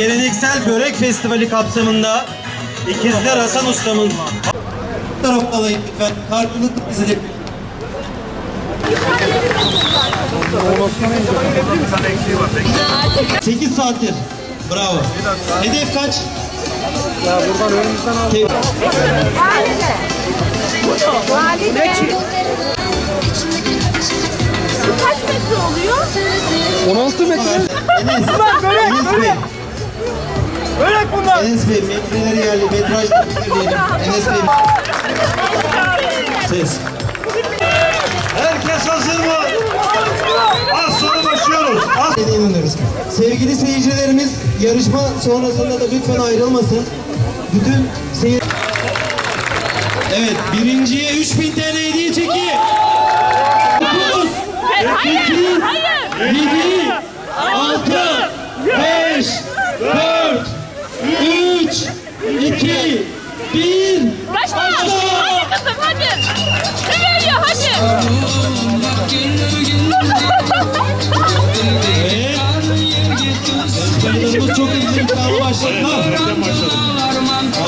geleneksel börek festivali kapsamında İkizler Hasan Ustam'ın tarafına alayım lütfen. Karşılıklı dizilim. Sekiz saattir. Bravo. Hedef kaç? Ya buradan önümüzden al. Valide. Valide. Kaç metre oluyor? 16 metre. Enes. Enes Bey. Börek bunlar. Enes Bey metreleri yerli. Metraj belirleyelim. Enes Bey. Ses. Herkes hazır mı? Az sonra başlıyoruz. Az inanırız. Sevgili seyircilerimiz yarışma sonrasında da lütfen ayrılmasın. Bütün seyir... Evet birinciye 3000 TL hediye çeki.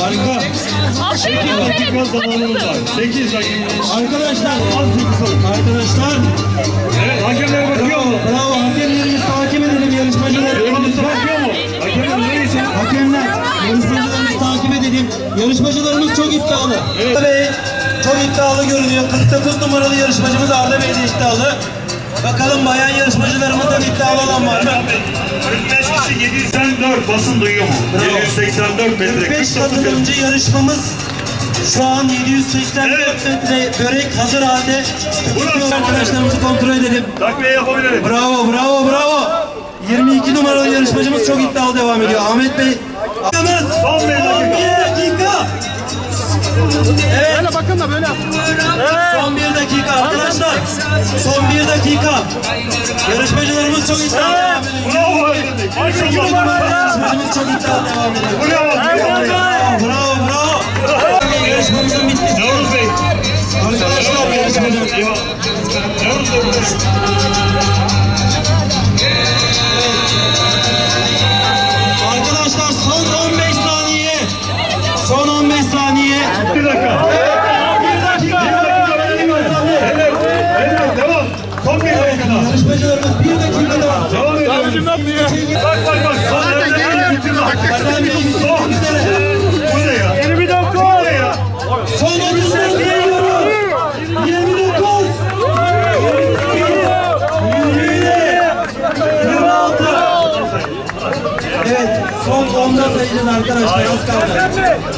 Harika. Aferin dakika zamanımız var. 8 dakika. Arkadaşlar, Az kısa. arkadaşlar Evet hakemlere bakıyor mu? Bravo hakemlerimiz takip edelim yarışmacıları. Önümüz bakıyor mu? Hakemler için? Hakemler yarışmacılarımızı takip edelim. Yarışmacılarımız çok iddialı. Arda Bey çok iddialı görünüyor. 49 numaralı yarışmacımız Arda Bey de iddialı. Bakalım bayan yarışmacılarımızdan iddialı olan var mı? 45 kişi 784 basın duyuyor mu? 784 metre. 45 49 katılımcı yarışmamız şu an 784 metre börek hazır halde. Tutuyor arkadaşlarımızı kontrol edelim. Takviye yapabilirim. Bravo, bravo, bravo. 22 numaralı yarışmacımız çok iddialı devam ediyor. Ahmet Bey. Son bir dakika. Bir dakika. Evet. Böyle bakın da böyle. Son bir dakika arkadaşlar. Son bir dakika. Yarışmacılarımız çok iddialı devam ediyor. Bravo Aydınlık. 22 numaralı Maşallah. yarışmacımız çok iddialı devam ediyor. Bravo. Bravo, bravo. Yarışmamızın bitti. Yavuz Bey. Arkadaşlar yarışmacımız. Yavuz Bey.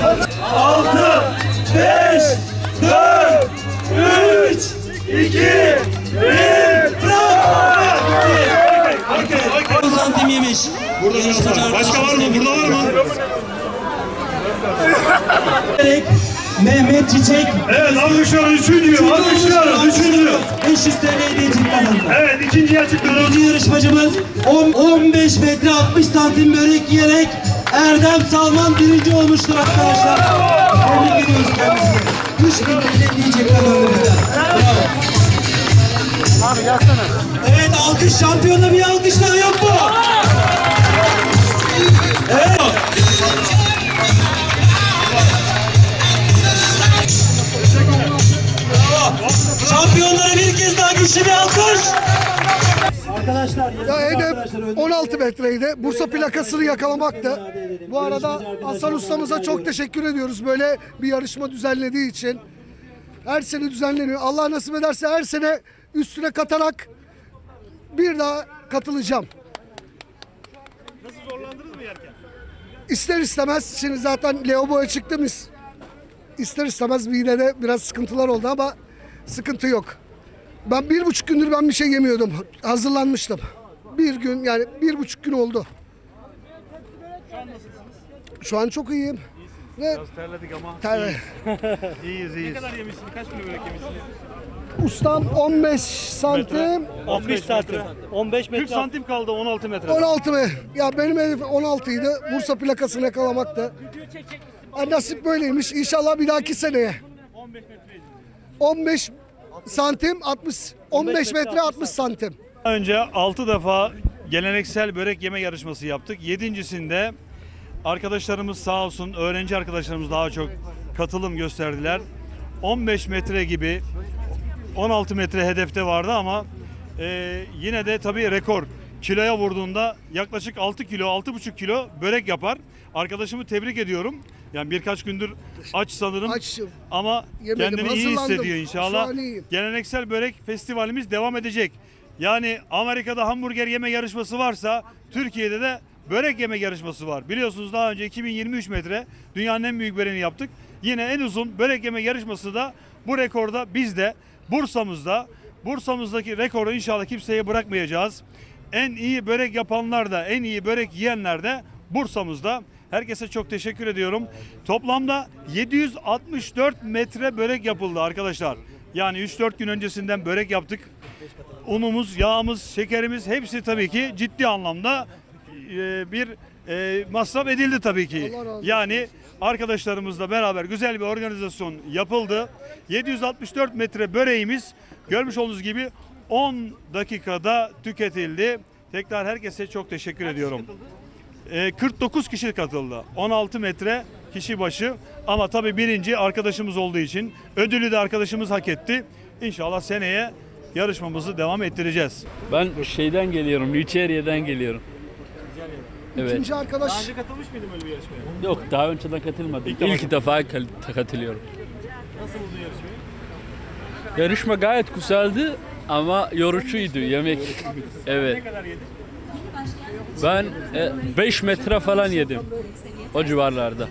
Kaldı. 6, 5, 4, 3, 2, 1. Okey, okey. 10 santim yemiş. Burada biraz var. Başka var mı? Burada var mı? Mehmet Çiçek. Evet, alkışlıyoruz. Üçüncü. Alkışlıyoruz. Üçüncü. 500 TL hediyecik kazandı. Evet, ikinciyi açıklıyoruz. İkinci yarışmacımız 10 15 metre 60 santim börek yiyerek Erdem Salman birinci olmuştur arkadaşlar. Tebrik ediyoruz kendisini. 3000 TL diyecek kazandı bizden. Bravo. Abi gelsene. Evet alkış şampiyonla bir alkış daha yok mu? Evet. Bravo. Şampiyonlara bir kez daha güçlü bir alkış. Arkadaşlar, Ya hedef 16 metreydi. Bursa plakasını yakalamaktı. Bu arada Hasan ustamıza çok teşekkür ediyoruz böyle bir yarışma düzenlediği için. Her sene düzenleniyor. Allah nasip ederse her sene üstüne katarak bir daha katılacağım. Nasıl zorlandınız mı yerken? İster istemez şimdi zaten Leobo'ya çıktığımız ister istemez midede biraz sıkıntılar oldu ama sıkıntı yok. Ben bir buçuk gündür ben bir şey yemiyordum. Hazırlanmıştım. Bir gün yani bir buçuk gün oldu. Şu an çok iyiyim. Ve Terledik ama ter, iyiyiz iyiyiz. Ne kadar yemişsin? Kaç kilo börek yemişsin? ustam 15 santim 15 santim. 15 metre. 40 santim kaldı 16 metre. 16 mı? Ya benim hedef 16 idi. Bursa plakasını yakalamaktı. Ha, nasip böyleymiş. İnşallah bir dahaki seneye. 15 santim 60 15 metre 60 santim. Önce 6 defa geleneksel börek yeme yarışması yaptık. Yedincisinde arkadaşlarımız sağ olsun, öğrenci arkadaşlarımız daha çok katılım gösterdiler. 15 metre gibi 16 metre hedefte vardı ama e, yine de tabii rekor. Kiloya vurduğunda yaklaşık 6 kilo, 6,5 kilo börek yapar. Arkadaşımı tebrik ediyorum. Yani birkaç gündür aç sanırım. Açım. Ama Yemedim, kendini iyi hazırlandım. hissediyor inşallah. Şu an iyiyim. Geleneksel börek festivalimiz devam edecek. Yani Amerika'da hamburger yeme yarışması varsa Türkiye'de de börek yeme yarışması var. Biliyorsunuz daha önce 2023 metre dünyanın en büyük böreğini yaptık. Yine en uzun börek yeme yarışması da bu rekorda bizde Bursa'mızda. Bursa'mızdaki rekoru inşallah kimseye bırakmayacağız. En iyi börek yapanlar da en iyi börek yiyenler de Bursa'mızda. Herkese çok teşekkür ediyorum. Toplamda 764 metre börek yapıldı arkadaşlar. Yani 3-4 gün öncesinden börek yaptık. Unumuz, yağımız, şekerimiz hepsi tabii ki ciddi anlamda e, bir e, masraf edildi tabii ki. Yani arkadaşlarımızla beraber güzel bir organizasyon yapıldı. 764 metre böreğimiz görmüş olduğunuz gibi 10 dakikada tüketildi. Tekrar herkese çok teşekkür ediyorum. E, 49 kişi katıldı. 16 metre kişi başı. Ama tabii birinci arkadaşımız olduğu için ödülü de arkadaşımız hak etti. İnşallah seneye yarışmamızı devam ettireceğiz. Ben şeyden geliyorum, Nijerya'dan geliyorum. Evet. İkinci arkadaş katılmış mıydın böyle bir yarışmaya? Yok daha önceden katılmadım. İlk İlk, defa katılıyorum. Nasıl buldun yarışmayı? Yarışma gayet güzeldi ama yorucuydu yemek. Evet. Ne kadar yedin? Ben 5 metre falan yedim. O civarlarda.